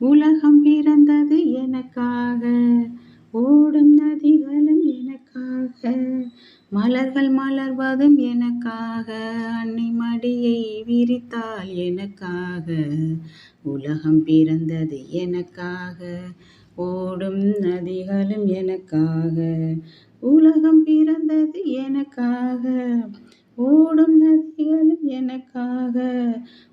உலகம் பிறந்தது எனக்காக ஓடும் நதிகளும் எனக்காக மலர்கள் மலர்வதும் எனக்காக அன்னை மடியை விரித்தால் எனக்காக உலகம் பிறந்தது எனக்காக ஓடும் நதிகளும் எனக்காக உலகம் பிறந்தது எனக்காக ஓடும் நதிகளும் எனக்காக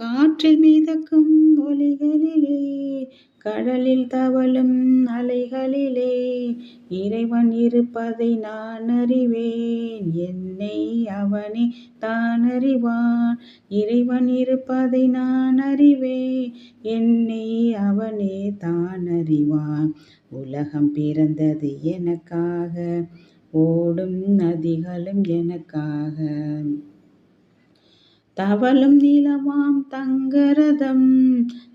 காற்றில் மிதக்கும் ஒலிகளிலே கடலில் தவழும் அலைகளிலே இறைவன் இருப்பதை நான் அறிவேன். என்னை அவனே தான் அறிவான். இறைவன் இருப்பதை நான் அறிவேன். என்னை அவனே தான் அறிவான். உலகம் பிறந்தது எனக்காக ஓடும் நதிகளும் எனக்காக. தவளும் நீளமாம் தங்கரதம்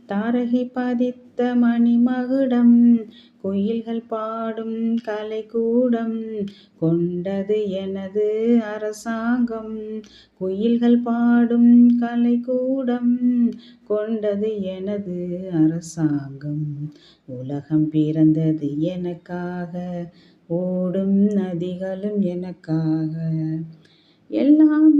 தாரகி பதித்த மணிமகுடம் குயில்கள் பாடும் கலைக்கூடம் கொண்டது எனது அரசாங்கம். குயில்கள் பாடும் கலைக்கூடம் கொண்டது எனது அரசாங்கம். உலகம் பிறந்தது எனக்காக ஓடும் நதிகளும் எனக்காக. எல்லாம்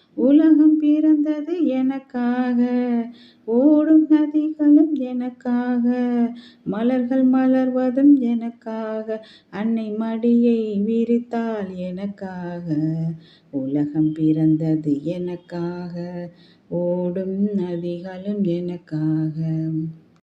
உலகம் பிறந்தது எனக்காக. ஓடும் நதிகளும் எனக்காக. மலர்கள் மலர்வதும் எனக்காக. அன்னை மடியை விரித்தால் எனக்காக. உலகம் பிறந்தது எனக்காக. ஓடும் நதிகளும் எனக்காக.